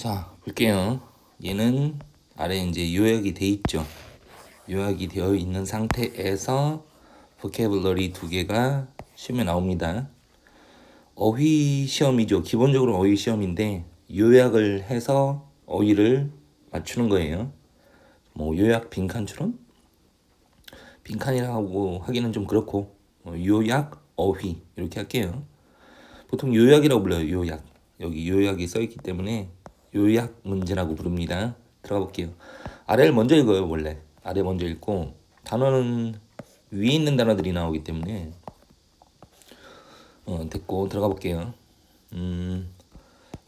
자, 볼게요. 얘는 아래 이제 요약이 돼 있죠. 요약이 되어 있는 상태에서 vocabulary 두 개가 시험에 나옵니다. 어휘 시험이죠. 기본적으로 어휘 시험인데 요약을 해서 어휘를 맞추는 거예요. 뭐 요약 빈칸 추론? 빈칸이라고 하기는 좀 그렇고 어, 요약 어휘 이렇게 할게요. 보통 요약이라고 불러요. 요약. 여기 요약이 써 있기 때문에 요약 문제라고 부릅니다. 들어가 볼게요. 아래를 먼저 읽어요, 원래. 아래 먼저 읽고 단어는 위에 있는 단어들이 나오기 때문에 어, 됐고 들어가 볼게요. 음,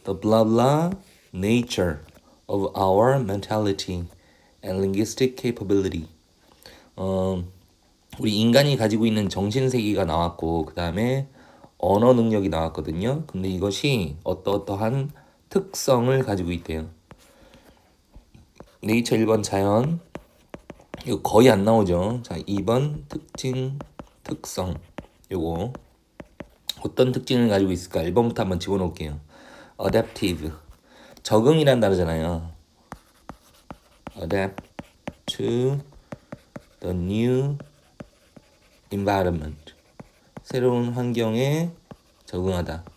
the blah blah nature of our mentality and linguistic capability. 어, 우리 인간이 가지고 있는 정신 세계가 나왔고 그 다음에 언어 능력이 나왔거든요. 근데 이것이 어떠어떠한 특성을 가지고 있대요. 네이처 1번 자연 이거 거의 안 나오죠. 자 2번 특징 특성 요거 어떤 특징을 가지고 있을까? 1번부터 한번 집어넣을게요. adaptive 적응이란 단어잖아요. adapt to the new environment 새로운 환경에 적응하다.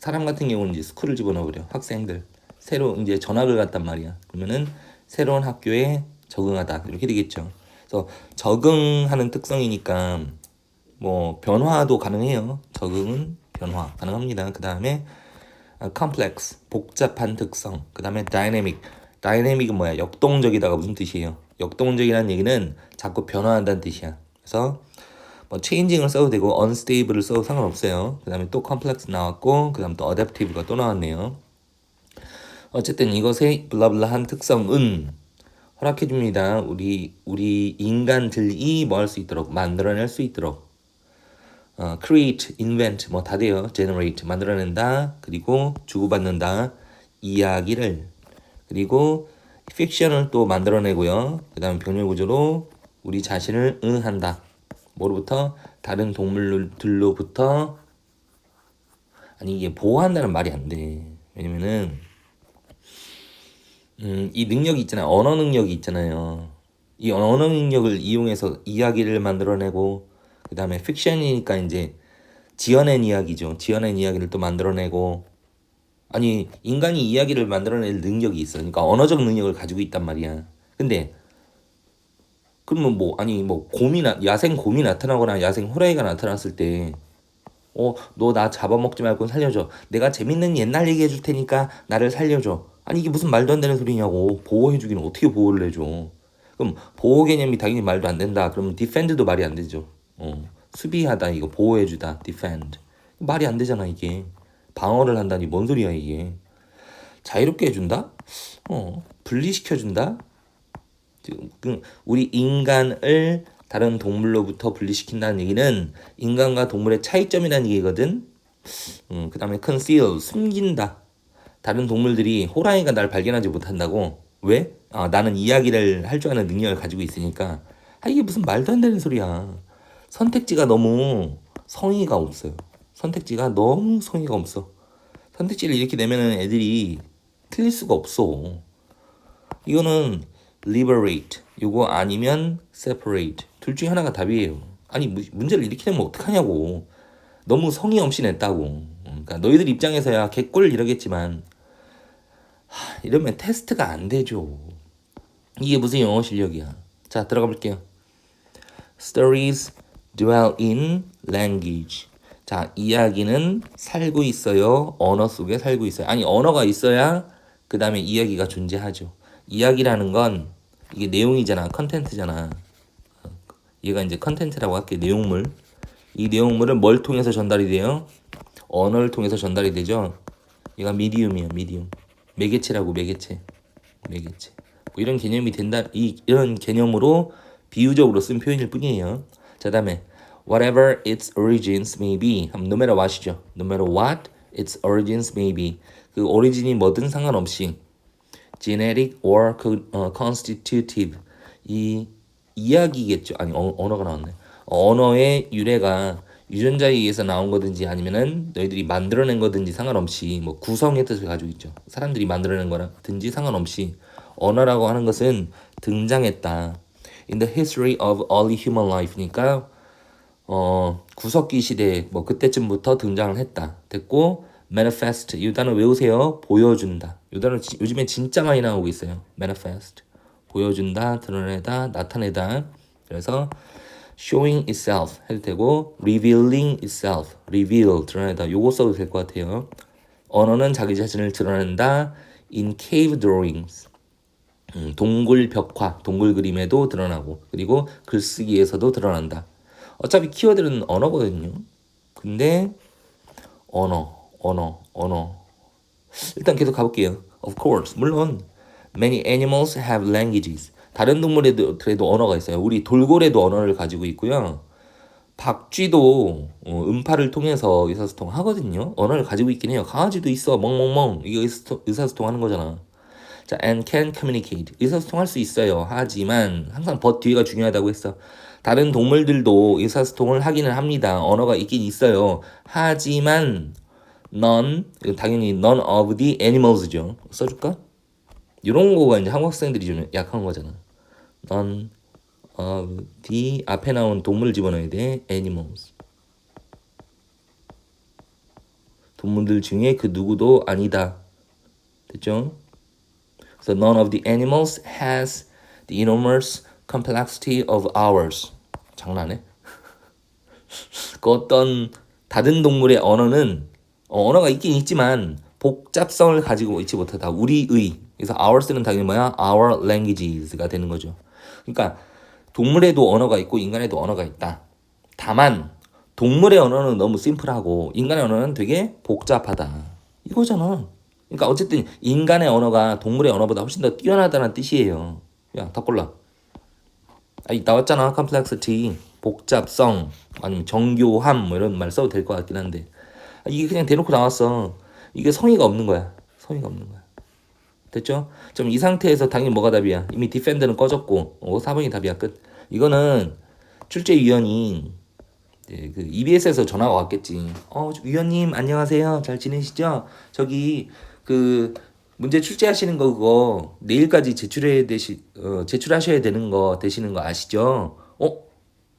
사람 같은 경우는 이제 스쿨을 집어넣어버려. 학생들 새로 이제 전학을 갔단 말이야. 그러면은 새로운 학교에 적응하다 이렇게 되겠죠. 그래서 적응하는 특성이니까 뭐 변화도 가능해요. 적응은 변화 가능합니다. 그 다음에 complex 복잡한 특성. 그 다음에 dynamic dynamic은 뭐야? 역동적이다가 무슨 뜻이에요? 역동적이라는 얘기는 자꾸 변화한다는 뜻이야. 그래서 뭐 changing을 써도 되고 unstable을 써도 상관없어요. 그 다음에 또 complex 나왔고 그 다음 또 adaptive가 또 나왔네요. 어쨌든 이것의 블라블라한 특성은 허락해 줍니다. 우리 우리 인간들이 뭐 할 수 있도록 만들어낼 수 있도록 어, create, invent 뭐 다 돼요. generate 만들어낸다. 그리고 주고받는다. 이야기를 그리고 fiction을 또 만들어내고요. 그 다음 병렬 구조로 우리 자신을 응한다. 뭐로부터 다른 동물들로부터 아니 이게 보호한다는 말이 안 돼. 왜냐면은 음, 이 능력이 있잖아요. 언어 능력이 있잖아요. 이 언어 능력을 이용해서 이야기를 만들어내고 그 다음에 픽션이니까 이제 지어낸 이야기죠. 지어낸 이야기를 또 만들어내고 아니 인간이 이야기를 만들어낼 능력이 있어. 그러니까 언어적 능력을 가지고 있단 말이야. 근데 그러면 뭐 아니 뭐 곰이 나 야생 곰이 나타나거나 야생 호랑이가 나타났을 때 어, 너 나 잡아먹지 말고 살려줘. 내가 재밌는 옛날 얘기 해 줄 테니까 나를 살려줘. 아니, 이게 무슨 말도 안 되는 소리냐고. 보호해 주기는 어떻게 보호를 해줘. 그럼 보호 개념이 당연히 말도 안 된다. 그러면 defend도 말이 안 되죠. 어, 수비하다, 이거 보호해 주다, defend. 말이 안 되잖아, 이게. 방어를 한다니, 뭔 소리야, 이게. 자유롭게 해준다? 어, 분리시켜준다? 그 우리 인간을 다른 동물로부터 분리시킨다는 얘기는 인간과 동물의 차이점이라는 얘기거든. 음, 그 다음에 conceal, 숨긴다. 다른 동물들이 호랑이가 날 발견하지 못한다고. 왜? 아, 나는 이야기를 할 줄 아는 능력을 가지고 있으니까. 아, 이게 무슨 말도 안 되는 소리야. 선택지가 너무 성의가 없어요. 선택지가 너무 성의가 없어. 선택지를 이렇게 내면은 애들이 틀릴 수가 없어. 이거는 liberate, 요거 아니면 separate. 둘 중에 하나가 답이에요. 아니 문제를 내면 어떡하냐고. 너무 성의 없이 냈다고. 그러니까 너희들 입장에서야 개꿀 이러겠지만 하, 이러면 테스트가 안 되죠. 이게 무슨 영어 실력이야. 자 들어가 볼게요. Stories dwell in language. 자 이야기는 살고 있어요. 언어 속에 살고 있어요. 아니 언어가 있어야 그 다음에 이야기가 존재하죠. 이야기라는 건 이게 내용이잖아. 컨텐츠잖아. 얘가 이제 컨텐츠라고 할게 내용물. 이 내용물은 뭘 통해서 전달이 돼요? 언어를 통해서 전달이 되죠. 얘가 미디움이야, 미디움. 매개체라고 매개체. 매개체. 뭐 이런 개념이 된다. 이 이런 개념으로 비유적으로 쓴 표현일 뿐이에요. 자, 다음에 whatever its origins may be. what이죠. no matter what its origins may be. 그 오리진이 뭐든 상관없이 genetic or constitutive 이 이야기겠죠. 아니 어, 언어가 나왔네. 언어의 유래가 유전자에 의해서 나온 거든지 아니면은 너희들이 만들어낸 거든지 상관없이 뭐 구성의 뜻을 가지고 있죠. 사람들이 만들어낸 거라든지 상관없이 언어라고 하는 것은 등장했다. In the history of early human life니까 어 구석기 시대 뭐 그때쯤부터 등장을 했다. 됐고 manifest 이 단어 외우세요. 보여준다. 이 단어 지- 요즘에 진짜 많이 나오고 있어요. manifest 보여준다, 드러내다, 나타내다. 그래서 showing itself 해도 되고 revealing itself reveal 드러내다 요거 써도 될 것 같아요. 언어는 자기 자신을 드러낸다 in cave drawings 음, 동굴 벽화, 동굴 그림에도 드러나고 그리고 글쓰기에서도 드러난다. 어차피 키워드는 언어거든요. 근데 언어, 언어, 언어. 일단 계속 가볼게요. Of course, 물론 many animals have languages. 다른 동물에도 언어가 있어요. 우리 돌고래도 언어를 가지고 있고요. 박쥐도 어, 음파를 통해서 의사소통 하거든요. 언어를 가지고 있긴 해요. 강아지도 있어. 멍멍멍. 이게 의사소통, 하는 거잖아. 자, and can communicate. 의사소통할 수 있어요. 하지만 항상 but 뒤가 중요하다고 했어. 다른 동물들도 의사소통을 하기는 합니다. 언어가 있긴 있어요. 하지만 none, 이건 당연히 none of the animals죠. 써줄까? 이런 거가 이제 한국 학생들이 좀 약한 거잖아. none of the 앞에 나온 동물 집어넣어야 돼. animals. 동물들 중에 그 누구도 아니다. 됐죠? So none of the animals has the enormous complexity of ours. 장난해? 그 어떤 다른 동물의 언어는 어, 언어가 있긴 있지만 복잡성을 가지고 있지 못하다. 우리의 그래서 ours는 당연히 뭐야? our languages가 되는 거죠. 그러니까 동물에도 언어가 있고 인간에도 언어가 있다. 다만 동물의 언어는 너무 심플하고 인간의 언어는 되게 복잡하다. 이거잖아. 그러니까 어쨌든 인간의 언어가 동물의 언어보다 훨씬 더 뛰어나다는 뜻이에요. 야, 다 골라. 아니 나왔잖아. complexity, 복잡성, 아니면 정교함 뭐 이런 말 써도 될 것 같긴 한데 아, 이게 그냥 대놓고 나왔어. 이게 성의가 없는 거야. 성의가 없는 거야. 됐죠? 좀 이 상태에서 당연히 뭐가 답이야? 이미 디펜더는 꺼졌고 어, 4번이 답이야 끝. 이거는 출제위원이 네, 그 EBS에서 전화가 왔겠지. 어, 위원님 안녕하세요. 잘 지내시죠? 저기 그 문제 출제하시는 거 그거 내일까지 제출해 되시 어, 제출하셔야 되는 거 되시는 거 아시죠? 어?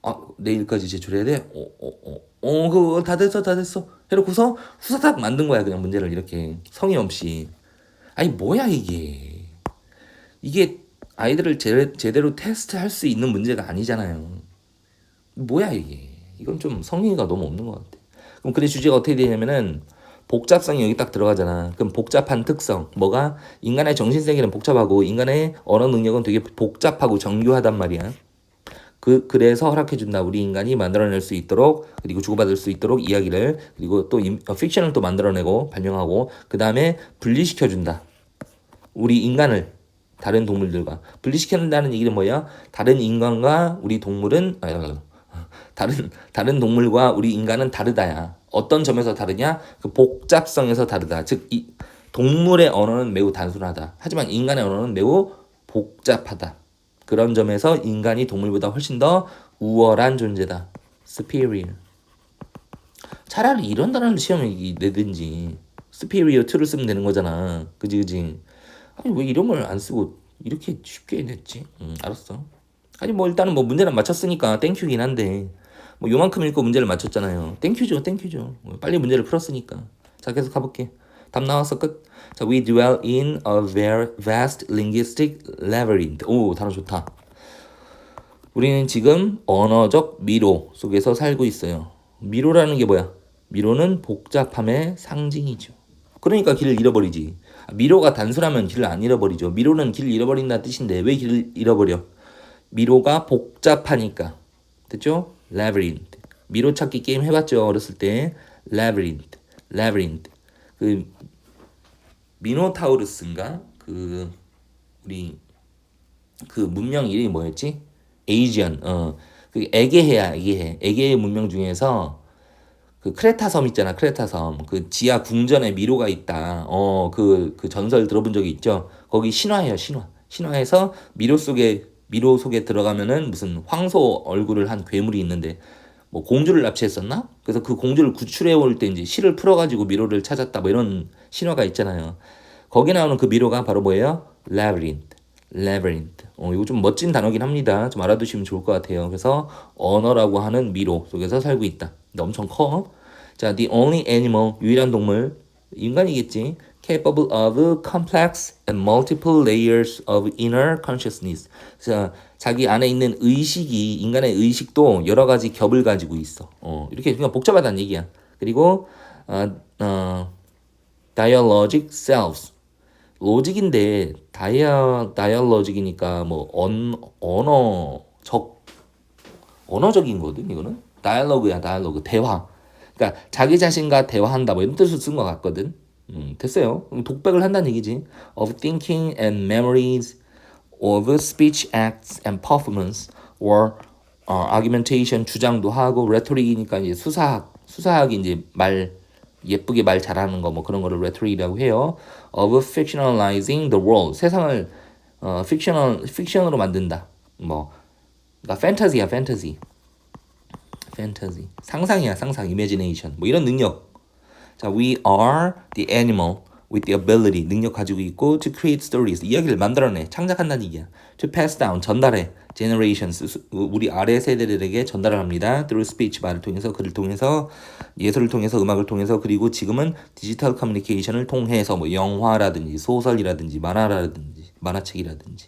아 내일까지 제출해야 돼? 어, 어, 어, 어, 그거 다 됐어, 다 됐어. 해놓고서 후사닥 만든 거야 그냥 문제를 이렇게 성의 없이. 아니 뭐야 이게? 이게 아이들을 제, 제대로 테스트할 수 있는 문제가 아니잖아요. 뭐야 이게? 이건 좀 성의가 너무 없는 것 같아. 그럼 글의 주제가 어떻게 되냐면은 복잡성이 여기 딱 들어가잖아. 그럼 복잡한 특성, 뭐가 인간의 정신 세계는 복잡하고 인간의 언어 능력은 되게 복잡하고 정교하단 말이야. 그 그래서 허락해 준다. 우리 인간이 만들어낼 수 있도록 그리고 주고받을 수 있도록 이야기를 그리고 또 임, 어, 픽션을 또 만들어내고 발명하고 그 다음에 분리시켜 준다. 우리 인간을 다른 동물들과 분리시켜준다는 얘기는 뭐야? 다른 인간과 우리 동물은 아, 다른 다른 동물과 우리 인간은 다르다야. 어떤 점에서 다르냐? 그 복잡성에서 다르다. 즉 이 동물의 언어는 매우 단순하다. 하지만 인간의 언어는 매우 복잡하다. 그런 점에서 인간이 동물보다 훨씬 더 우월한 존재다. superior. 차라리 이런 단어를 시험에 이- 내든지 superior to를 쓰면 되는 거잖아. 그지 그지. 아니 왜 이런 걸 안 쓰고 이렇게 쉽게 냈지? 응, 알았어. 아니 뭐 일단은 뭐 문제는 맞췄으니까 땡큐긴 한데 뭐 요만큼 읽고 문제를 맞췄잖아요. 땡큐죠, 땡큐죠. 뭐 빨리 문제를 풀었으니까. 자 계속 가볼게. 답 나왔어 끝. 자, we dwell in a very vast linguistic labyrinth. 오, 단어 좋다. 우리는 지금 언어적 미로 속에서 살고 있어요. 미로라는 게 뭐야? 미로는 복잡함의 상징이죠. 그러니까 길을 잃어버리지. 미로가 단순하면 길을 안 잃어버리죠. 미로는 길을 잃어버린다는 뜻인데 왜 길을 잃어버려? 미로가 복잡하니까. 됐죠? labyrinth. 미로 찾기 게임 해봤죠? 어렸을 때. labyrinth. labyrinth. 그 미노타우루스인가? 그 우리 그 문명 이름이 뭐였지? 에이지언. 어. 그 에게해야 에게해. 에게해 문명 중에서 그 크레타 섬 있잖아. 크레타 섬. 그 지하 궁전에 미로가 있다. 어, 그, 그 전설 들어본 적이 있죠. 거기 신화예요, 신화. 신화에서 미로 속에, 미로 속에 들어가면은 무슨 황소 얼굴을 한 괴물이 있는데 뭐 공주를 납치했었나? 그래서 그 공주를 구출해 올 때 이제 실을 풀어가지고 미로를 찾았다 뭐 이런 신화가 있잖아요. 거기 나오는 그 미로가 바로 뭐예요? labyrinth. labyrinth. 어, 이거 좀 멋진 단어긴 합니다. 좀 알아두시면 좋을 것 같아요. 그래서 언어라고 하는 미로 속에서 살고 있다. 엄청 커. 자, the only animal 유일한 동물 인간이겠지. Capable of complex and multiple layers of inner consciousness. 자, 자기 안에 있는 의식이 인간의 의식도 여러 가지 겹을 가지고 있어. 어, 이렇게 그냥 복잡하다는 얘기야. 그리고 어, 어, dialogic selves. 로직인데 다이아 다이얼로직이니까 뭐 언, 언어적 언어적인 거든 이거는 다이얼로그야 다이얼로그 대화 그러니까 자기 자신과 대화한다 뭐 이런 뜻을 쓴 것 같거든 음, 됐어요 독백을 한다는 얘기지 of thinking and memories of speech acts and performance or 어, argumentation 주장도 하고 rhetoric이니까 이제 수사학 수사학이 이제 말 예쁘게 말 잘하는 거 뭐 그런 거를 rhetoric이라고 해요. of fictionalizing the world 세상을 어 fictional fiction으로 만든다. 뭐 그러니까 fantasy야 fantasy. fantasy 상상이야 상상 imagination 뭐 이런 능력. 자, we are the animal with the ability 능력 가지고 있고 to create stories 이야기를 만들어내 창작한다는 얘기야. to pass down 전달해. Generations 수- 우리 아래 세대들에게 전달을 합니다. through speech 말을 통해서 글을 통해서 예술을 통해서 음악을 통해서 그리고 지금은 디지털 커뮤니케이션을 통해서 뭐 영화라든지 소설이라든지 만화라든지 만화책이라든지.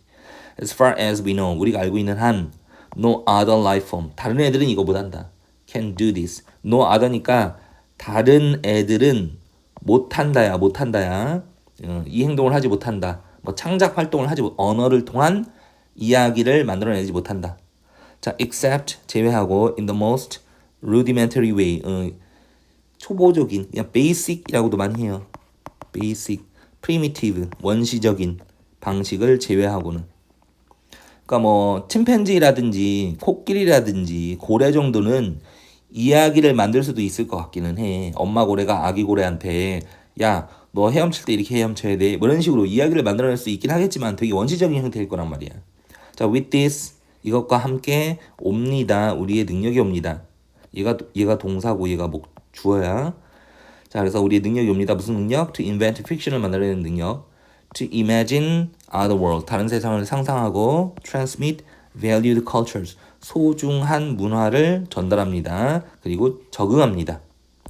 As far as we know 우리가 알고 있는 한 no other life form. 다른 애들은 이거 못한다. Can do this. No other니까 다른 애들은 못한다야 못한다야. 어, 이 행동을 하지 못한다. 뭐 창작 활동을 하지 못 언어를 통한 이야기를 만들어내지 못한다. 자 except 제외하고 in the most rudimentary way. 어, 초보적인 그냥 basic이라고도 많이 해요. basic primitive 원시적인 방식을 제외하고는. 그러니까 뭐 침팬지라든지 코끼리라든지 고래 정도는 이야기를 만들 수도 있을 것 같기는 해. 엄마 고래가 아기 고래한테 야, 너 헤엄칠 때 이렇게 헤엄쳐야 돼. 뭐 이런 식으로 이야기를 만들어낼 수 있긴 하겠지만 되게 원시적인 형태일 거란 말이야. 자, with this 이것과 함께 옵니다. 우리의 능력이 옵니다. 얘가 얘가 동사고 얘가 목 주어야. 자, 그래서 우리의 능력이 옵니다. 무슨 능력? To invent fiction을 만들어내는 능력. To imagine other world. 다른 세상을 상상하고 transmit valued cultures. 소중한 문화를 전달합니다. 그리고 적응합니다.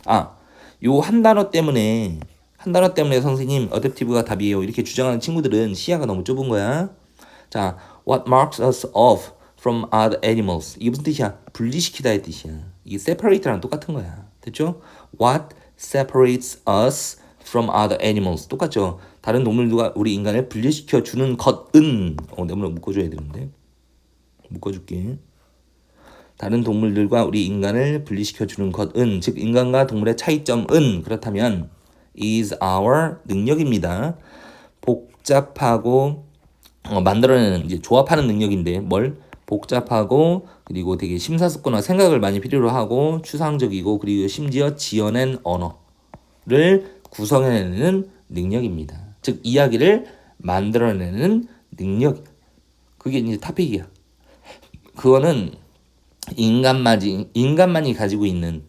아, 요 한 단어 때문에 한 단어 때문에 선생님 어댑티브가 답이에요. 이렇게 주장하는 친구들은 시야가 너무 좁은 거야. 자, what marks us off from other animals. 이게 무슨 뜻이야? 분리시키다의 뜻이야. 이게 separate랑 똑같은 거야. 됐죠? What separates us from other animals. 똑같죠? 다른 동물들과 우리 인간을 분리시켜 주는 것은 어, 내가 묶어줘야 되는데 묶어줄게. 다른 동물들과 우리 인간을 분리시켜 주는 것은 즉 인간과 동물의 차이점은 그렇다면 is our 능력입니다. 복잡하고 어, 만들어내는 이제 조합하는 능력인데 뭘 복잡하고 그리고 되게 심사숙고나 생각을 많이 필요로 하고 추상적이고 그리고 심지어 지어낸 언어를 구성해내는 능력입니다. 즉 이야기를 만들어내는 능력 그게 이제 타픽이야. 그거는 인간만이 인간만이 가지고 있는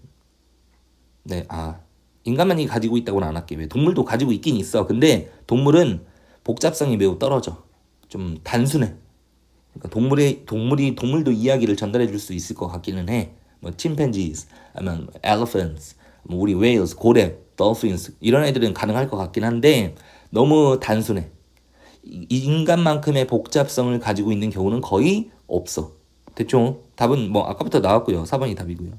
네, 아 인간만이 가지고 있다고는 안 할게. 왜 동물도 가지고 있긴 있어. 근데 동물은 복잡성이 매우 떨어져. 좀 단순해. 그러니까 동물의 동물이 동물도 이야기를 전달해 줄 수 있을 것 같기는 해. 뭐 chimpanzees, 아니면 elephants, 뭐 우리 whales, 고래, dolphins 이런 애들은 가능할 것 같긴 한데 너무 단순해. 이- 인간만큼의 복잡성을 가지고 있는 경우는 거의 없어. 됐죠? 답은 뭐 아까부터 나왔고요. 4번이 답이고요.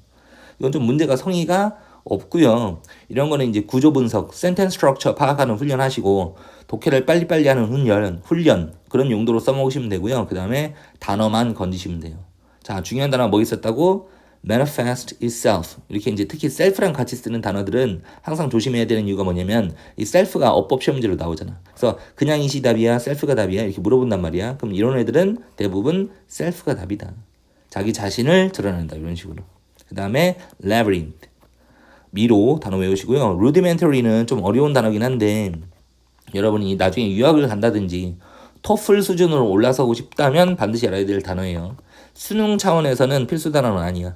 이건 좀 문제가 성의가 없고요. 이런 거는 이제 구조 분석, 센텐스 스트럭처 파악하는 훈련 하시고 독해를 빨리빨리 하는 훈련, 훈련 그런 용도로 써먹으시면 되고요. 그 다음에 단어만 건지시면 돼요. 자, 중요한 단어 뭐 있었다고? manifest itself. 이렇게 이제 특히 self랑 같이 쓰는 단어들은 항상 조심해야 되는 이유가 뭐냐면 이 self가 어법 시험 문제로 나오잖아. 그래서 그냥 이시 답이야, self가 답이야 이렇게 물어본단 말이야. 그럼 이런 애들은 대부분 self가 답이다. 자기 자신을 드러낸다 이런 식으로. 그 다음에 labyrinth. 미로 단어 외우시고요. rudimentary는 좀 어려운 단어긴 한데 여러분이 나중에 유학을 간다든지 토플 수준으로 올라서고 싶다면 반드시 알아야 될 단어예요. 수능 차원에서는 필수 단어는 아니야.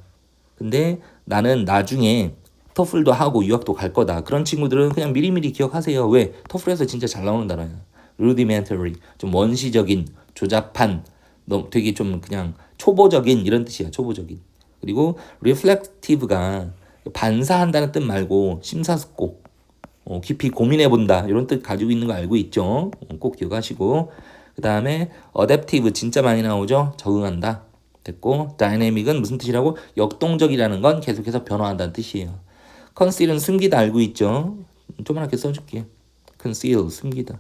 근데 나는 나중에 토플도 하고 유학도 갈 거다. 그런 친구들은 그냥 미리미리 기억하세요. 왜? 토플에서 진짜 잘 나오는 단어야. rudimentary, 좀 원시적인, 조잡한, 되게 좀 그냥 초보적인 이런 뜻이야. 초보적인. 그리고 reflective가 반사한다는 뜻 말고 심사숙고, 어, 깊이 고민해 본다 이런 뜻 가지고 있는 거 알고 있죠? 어, 꼭 기억하시고 그 다음에 adaptive 진짜 많이 나오죠? 적응한다. 됐고 dynamic은 무슨 뜻이라고? 역동적이라는 건 계속해서 변화한다는 뜻이에요. conceal은 숨기다 알고 있죠? 조그맣게 써줄게. conceal 숨기다.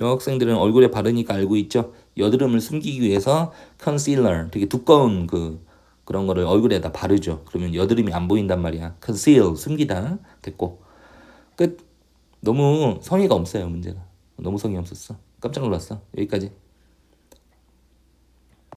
여학생들은 얼굴에 바르니까 알고 있죠? 여드름을 숨기기 위해서 concealer 되게 두꺼운 그 그런 거를 얼굴에다 바르죠. 그러면 여드름이 안 보인단 말이야. conceal 숨기다 됐고 끝. 너무 성의가 없어요 문제가. 너무 성의 없었어. 깜짝 놀랐어. 여기까지.